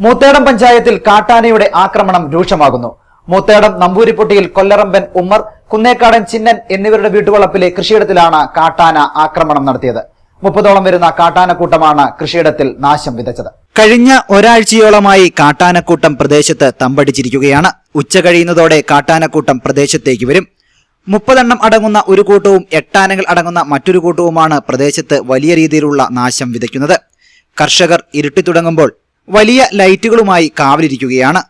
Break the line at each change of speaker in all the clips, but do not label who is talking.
മൂത്തേടം പഞ്ചായത്തിൽ കാട്ടാനയുടെ ആക്രമണം രൂക്ഷമാകുന്നു. മൂത്തേടം നമ്പൂരിപ്പൊട്ടിയിൽ കൊല്ലറമ്പൻ ഉമ്മർ കുന്നേക്കാടൻ ചിന്നൻ എന്നിവരുടെ വീട്ടുവളപ്പിലെ കൃഷിയിടത്തിലാണ് കാട്ടാന ആക്രമണം നടത്തിയത്. മുപ്പതോളം വരുന്ന കാട്ടാനക്കൂട്ടമാണ് കൃഷിയിടത്തിൽ നാശം വിതച്ചത്. കഴിഞ്ഞ ഒരാഴ്ചയോളമായി കാട്ടാനക്കൂട്ടം പ്രദേശത്ത് തമ്പടിച്ചിരിക്കുകയാണ്. ഉച്ച കഴിയുന്നതോടെ കാട്ടാനക്കൂട്ടം പ്രദേശത്തേക്ക് വരും. മുപ്പതെണ്ണം അടങ്ങുന്ന ഒരു കൂട്ടവും എട്ടാനകൾ അടങ്ങുന്ന മറ്റൊരു കൂട്ടവുമാണ് പ്രദേശത്ത് വലിയ രീതിയിലുള്ള നാശം വിതയ്ക്കുന്നത്. കർഷകർ ഇരുട്ടി തുടങ്ങുമ്പോൾ വലിയ ലൈറ്റുകളുമായി കാവലിരിക്കുകയാണ്.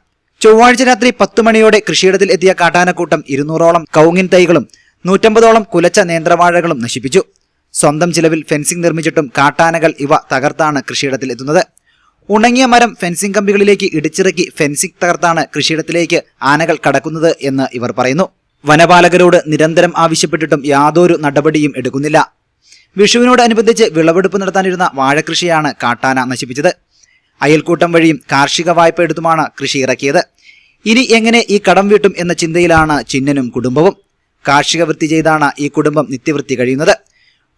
ചൊവ്വാഴ്ച രാത്രി പത്തു മണിയോടെ കൃഷിയിടത്തിൽ എത്തിയ കാട്ടാനക്കൂട്ടം ഇരുന്നൂറോളം കൗങ്ങിൻ തൈകളും നൂറ്റമ്പതോളം കുലച്ച നേന്ത്രവാഴകളും നശിപ്പിച്ചു. സ്വന്തം ചിലവിൽ ഫെൻസിംഗ് നിർമ്മിച്ചിട്ടും കാട്ടാനകൾ ഇവ തകർത്താണ് കൃഷിയിടത്തിൽ എത്തുന്നത്. ഉണങ്ങിയ മരം ഫെൻസിംഗ് കമ്പികളിലേക്ക് ഇടിച്ചിറക്കി ഫെൻസിംഗ് തകർത്താണ് കൃഷിയിടത്തിലേക്ക് ആനകൾ കടക്കുന്നത് എന്ന് ഇവർ പറയുന്നു. വനപാലകരോട് നിരന്തരം ആവശ്യപ്പെട്ടിട്ടും യാതൊരു നടപടിയും എടുക്കുന്നില്ല. വിഷുവിനോടനുബന്ധിച്ച് വിളവെടുപ്പ് നടത്താനിരുന്ന വാഴകൃഷിയാണ് കാട്ടാന നശിപ്പിച്ചത്. അയൽക്കൂട്ടം വഴിയും കാർഷിക വായ്പ എടുത്തുമാണ് കൃഷി ഇറക്കിയത്. ഇനി എങ്ങനെ ഈ കടം വീട്ടും എന്ന ചിന്തയിലാണ് ചിന്നനും കുടുംബവും. കാർഷിക വൃത്തി ചെയ്താണ് ഈ കുടുംബം നിത്യവൃത്തി കഴിയുന്നത്.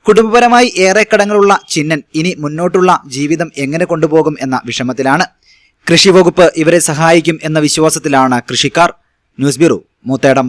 കുടുംബപരമായി ഏറെ കടങ്ങളുള്ള ചിന്നൻ ഇനി മുന്നോട്ടുള്ള ജീവിതം എങ്ങനെ കൊണ്ടുപോകും എന്ന വിഷമത്തിലാണ്. കൃഷി വകുപ്പ് ഇവരെ സഹായിക്കും എന്ന വിശ്വാസത്തിലാണ് കൃഷിക്കാർ. News bureau Moothedam.